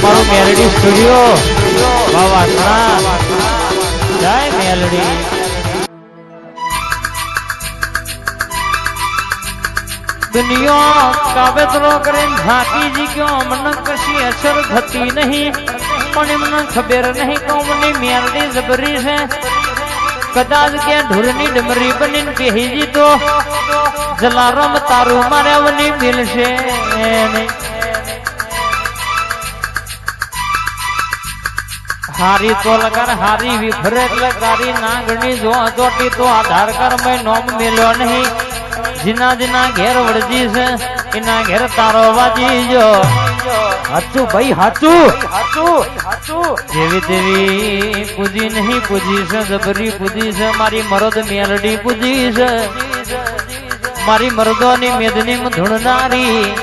અમારું મેલડી સ્ટુડિયો. વાવાસણા જય મેલડી. દુનિયા કાવેતરો કરીને થાકી જી ગયો. મને કશી અસર થતી નહીં. પણ એમને ખબર નહીં કે મને મેલડી જબરી છે. કદાચ કે ઢોરની ડમરી બનીને બેહીજી તો જલારામ તારું મારે મિલશે નહીં. હારી તો લગન હારી વિફરે લગારી નાગણી જો અજોટી તો આધાર કર, મેં નોમ મેલ્યો નહીં. જીના જીના ઘેર વળજી છે, એના ઘેર તારો વાજી જો હાચું ભાઈ, હાચું. હાચું જેવી તેવી પૂજી નહીં, પૂજી છે, જબરી પૂજી છે, મારી મરદ મેલડી પૂજી છે. મારી મરદોની મેદની ધૂણનારી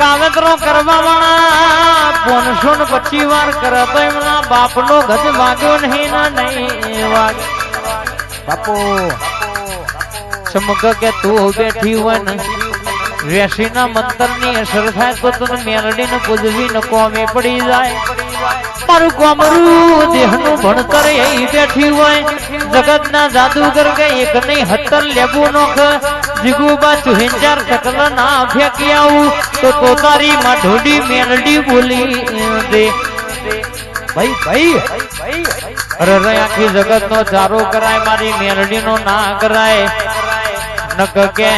કાવતરો કરવા વાળા પોનસો ને પચી વાર કરતા એમના બાપનો ગજ વાગ્યો નહીં નહીં વાગે બાપો સમગ કે તું બેઠી હોય ને વેસી ના ની અસર થાય તો તને મેરડી ને પૂજવી ન કોમે પડી જાય. મારું કોમરું દેહનું ભણતર એ બેઠી હોય. જગત ના જાદુગર કે એક નહીં, હતર લેવું નોખ. જીગુબા ચુહિંચાર સકલ ના ફેંકી આવું, તો પોતારી માં ઢોડી મેલડી બોલી દે. ભાઈ ભાઈ અરે રે આખી જગત નો ચારો કરાય, મારી મેલડી નો ના કરાય. નક કે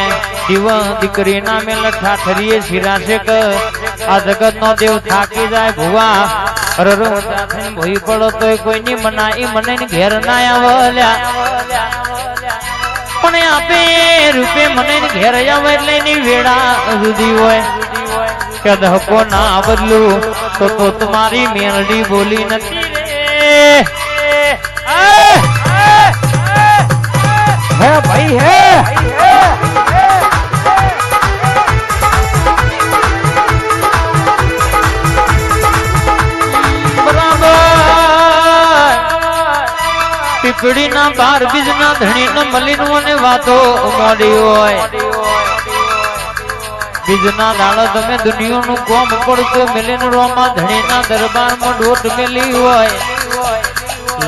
દીવ દીકરી ના મેલ ઠાઠરીએ શિરાશે ક. આ જગત નો દેવ થાકી જાય ભુવા. અરે રો ભોઈ પડો તોય કોઈની મનાઈ મને ઘેર ના આવલ્યા પણ આપે રૂપે મને ઘેર આવે એટલે એની વેળા સુધી હોય કે ધક્કો ના બદલું તો તો તમારી મેલડી બોલી નથી રે હે ભાઈ હે ના બીજ ધણી ના મલિન ને વાતો મોડી હોય. બીજ ના દાડો તમે દુનિયા નું કોમ પડતો મિલિન રોમાં ધણી ના દરબાર ડોટ મેલી હોય.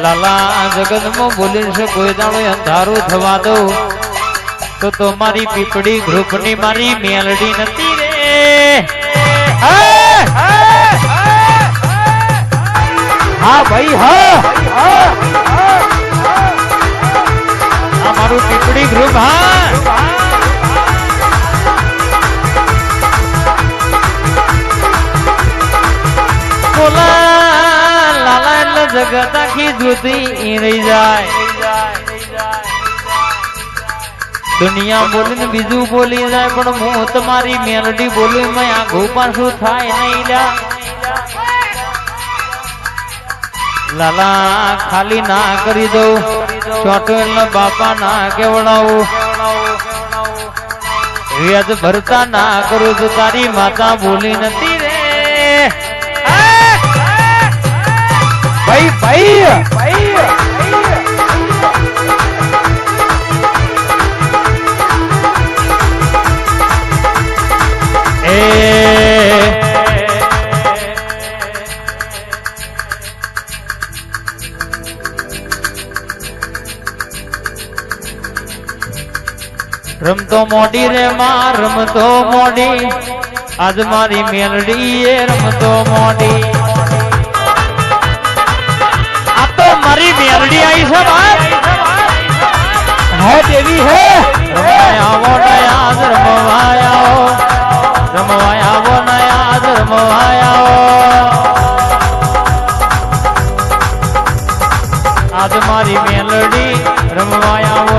લાલા જગતમાં બોલી છે, કોઈ દાડો અંધારું થવા દો. તો તો મારી પીપળી ગ્રુપ મારી મેલડી નથી રે. હા, ભાઈ, હા. પીપળી ગ્રુપ હા બોલા, લાલા જગત આખી જુદી રહી જાય. દુનિયા બોલીને બીજું બોલી જાય, પણ હું તમારી મેલડી બોલી મેં આઘું પાછું થાય નહીં લાલા, ખાલી ના કરી દઉં. એટલે બાપા ના કેવડાવું? વ્યાજ ભરતા ના કરું તો તારી માતા બોલી નથી રે. ભાઈ ભાઈ! રમતો મોડી રે માં રમતો મોડી આજ મારી મેલડી એ રમતો મોડી આ તો મારી મેલડી આવી છે બાપ હે દેવી હે રમવાય આવો નયા રમવાય આવો રમવાય આવો નયા રમવાય આવો આજ મારી મેલડી રમવાય આવો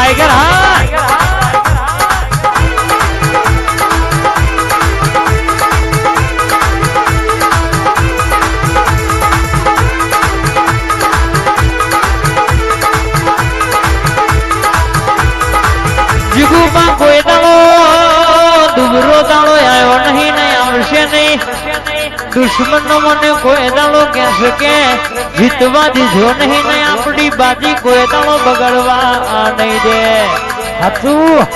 રમવાય આવો દુશ્મન મને કોઈ દાડો કહેશે કે જીતવા દીધો નહીં ને આપણી બાજી કોઈ દાડો બગડવા નહીં દે. હતું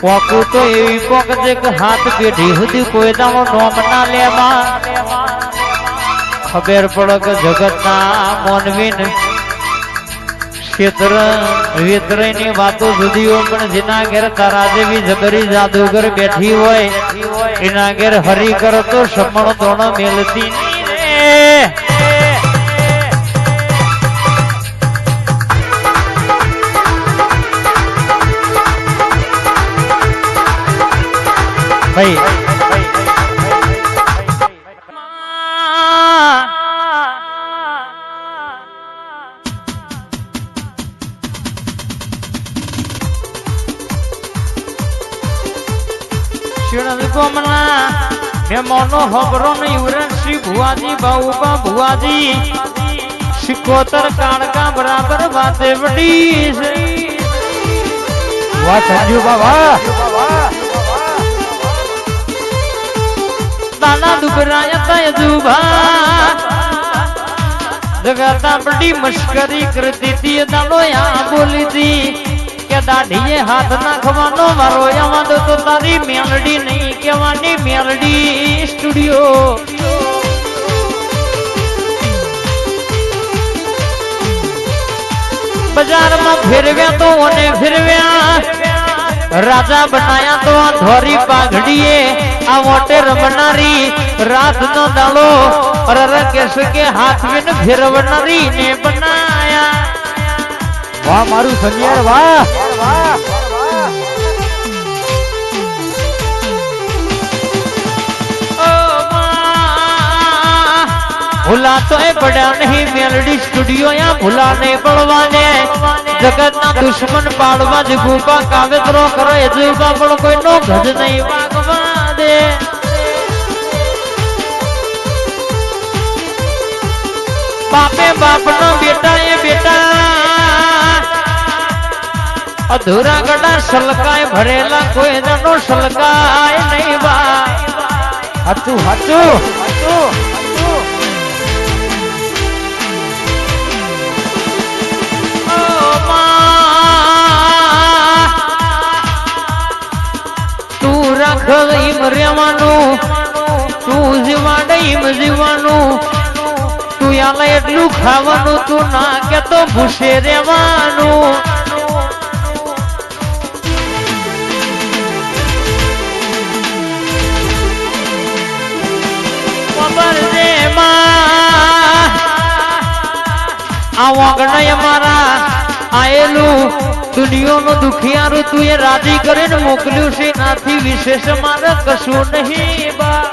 પોકું તો એવી પોક છે કે હાથ પેઢી સુધી કોઈ દાડો નોમ ના લેવા. ખબર પડે કે જગતના મોનવીન ક્ષેત્ર વેતરાયની વાતો સુધીઓ પણ જેના ઘેર તારા જેવી જબરી જાદુગર બેઠી હોય. એના ઘેર હરી કરતો સમણ દોણ મેલતી ભાઈ શિણદ કોમના મેમોનો હબરો ને યુરન શ્રી ભુવાજી બાઉબા ભુવાજી. સિકોતર કાણકા બરાબર વાતે વડી છે. વાહ સંજુ બાબા. તાના દુબરાયા તાય જુભા જગતા બડી મશ્કરી કરતી હતી દાડો યા બોલી હતી કે દાઢીએ હાથ નાખવાનો તો તારી મેલડી નહીં કહેવાની મેલડી સ્ટુડિયો બજારમાં ફેરવ્યા તો અને ફેરવ્યા રાજા બનાયા તો આ ધોરી પાઘડીએ આ મોટે રમનારી રાત નો દાડો અરર કેસ કે હાથ વિન ફેરવનારી ને બનાયા વાહ મારું સનિયાર વાહ ઓ ભૂલા તો એ પડ્યા નહીં, મેલડી સ્ટુડિયો યા ભૂલા નહીં પડવાને. જગતના દુશ્મન પાડવા જ ગુપા કરો એ જુબા પણ કોઈનો ગજ નહીં વાગવા દે. બાપે બાપનો બેટા એ બેટા. અધૂરા ગડા સલકાય, ભરેલા કોઈ જણો સલકાય નહીં બા હતું હતું ઓ રેવાનું તું જીવાડે જીવાનું. તું આલે એટલું ખાવાનું, તું ના કે તો ભૂસે માં? આ વાગણય મારા આયેલું દુનિયાનું દુખિયારું તું એ રાજી કરીને મોકલ્યું છે. આથી વિશેષ મારે કશું નહીં બા.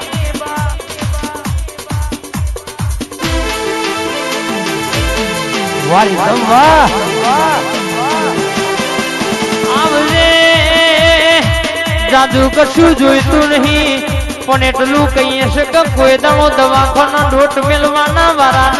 વાહ આવજે. જાદુ કશું જોઈતું નહીં. પણ એટલું કહીએ છે કે કોઈ દાડો દવાખાના ડોટ મેલવાના વારા